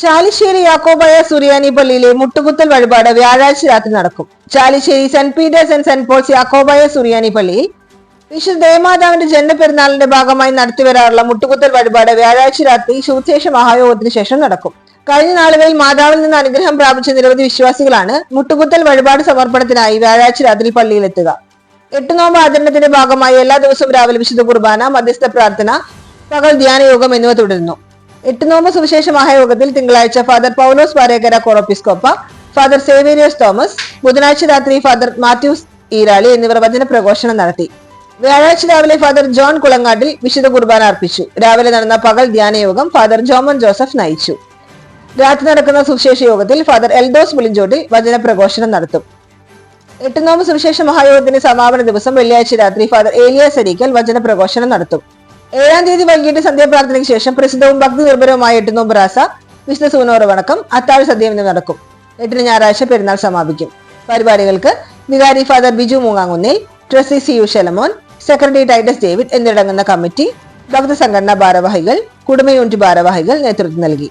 ചാലിശ്ശേരി യാക്കോബായ സുറിയാനി പള്ളിയിലെ മുട്ടുകുത്തൽ വഴിപാട് വ്യാഴാഴ്ച രാത്രി നടക്കും. Chalissery Saint Peter's and Saint Paul's Yakobaya സുറിയാനി പള്ളിയിൽ വിശുദ്ധ ദേവമാതാവിന്റെ ജന്മപെരുന്നാളിന്റെ ഭാഗമായി നടത്തിവരാറുള്ള മുട്ടുകുത്തൽ വഴിപാട് വ്യാഴാഴ്ച രാത്രി ശുദ്ധേഷ മഹായോഗത്തിന് ശേഷം നടക്കും. കഴിഞ്ഞ നാളുകളിൽ മാതാവിൽ നിന്ന് അനുഗ്രഹം പ്രാപിച്ച നിരവധി വിശ്വാസികളാണ് മുട്ടുകുത്തൽ വഴിപാട് സമർപ്പണത്തിനായി വ്യാഴാഴ്ച രാത്രി പള്ളിയിലെത്തുക. എട്ടുനോമ്പ് ആചരണത്തിന്റെ ഭാഗമായി എല്ലാ ദിവസവും രാവിലെ വിശുദ്ധ കുർബാന മധ്യസ്ഥ പ്രാർത്ഥന പകൽ ധ്യാനയോഗം എന്നിവ തുടരുന്നു. എട്ട് നോമ്പ് സുവിശേഷ മഹായോഗത്തിൽ തിങ്കളാഴ്ച ഫാദർ പൗലോസ് പാരേക്കര കോറോപ്പിസ്കോപ്പ ഫാദർ സേവേനിയസ് തോമസ് ബുധനാഴ്ച രാത്രി ഫാദർ മാത്യൂസ് ഈരാളി എന്നിവർ വചന പ്രഘോഷണം നടത്തി. വ്യാഴാഴ്ച രാവിലെ ഫാദർ ജോൺ കുളങ്ങാട്ടിൽ വിശുദ്ധ കുർബാന അർപ്പിച്ചു. രാവിലെ നടന്ന പകൽ ധ്യാനയോഗം ഫാദർ ജോമൻ ജോസഫ് നയിച്ചു. രാത്രി നടക്കുന്ന സുവിശേഷ യോഗത്തിൽ ഫാദർ എൽദോസ് പുളിഞ്ചോട്ടിൽ വചന പ്രഘോഷണം നടത്തും. എട്ടുനോമ്പ് സുവിശേഷ മഹായോഗത്തിന്റെ സമാപന ദിവസം വെള്ളിയാഴ്ച രാത്രി ഫാദർ ഏലിയ സരീക്കൽ വചന പ്രഘോഷണം നടത്തും. ഏഴാം തീയതി വൈകിട്ട് സന്ധ്യാപ്രാർത്ഥനയ്ക്ക് ശേഷം പ്രസിദ്ധവും ഭക്തി നിർഭരവുമായ എട്ട് നോമ്പ് റാസ വിഷ്ണു സൂനോറ് വണക്കം അത്താഴ സദ്യ എന്നിവ നടക്കും. എട്ടിന് ഞായറാഴ്ച പെരുന്നാൾ സമാപിക്കും. പരിപാടികൾക്ക് വികാരി father Biju Moongamkunnil trustee C U Shalamon secretary Titus David എന്നിടങ്ങുന്ന committee ഭക്തസംഘടനാ ഭാരവാഹികൾ കുടുംബ യൂണിറ്റ് ഭാരവാഹികൾ നേതൃത്വം നൽകി.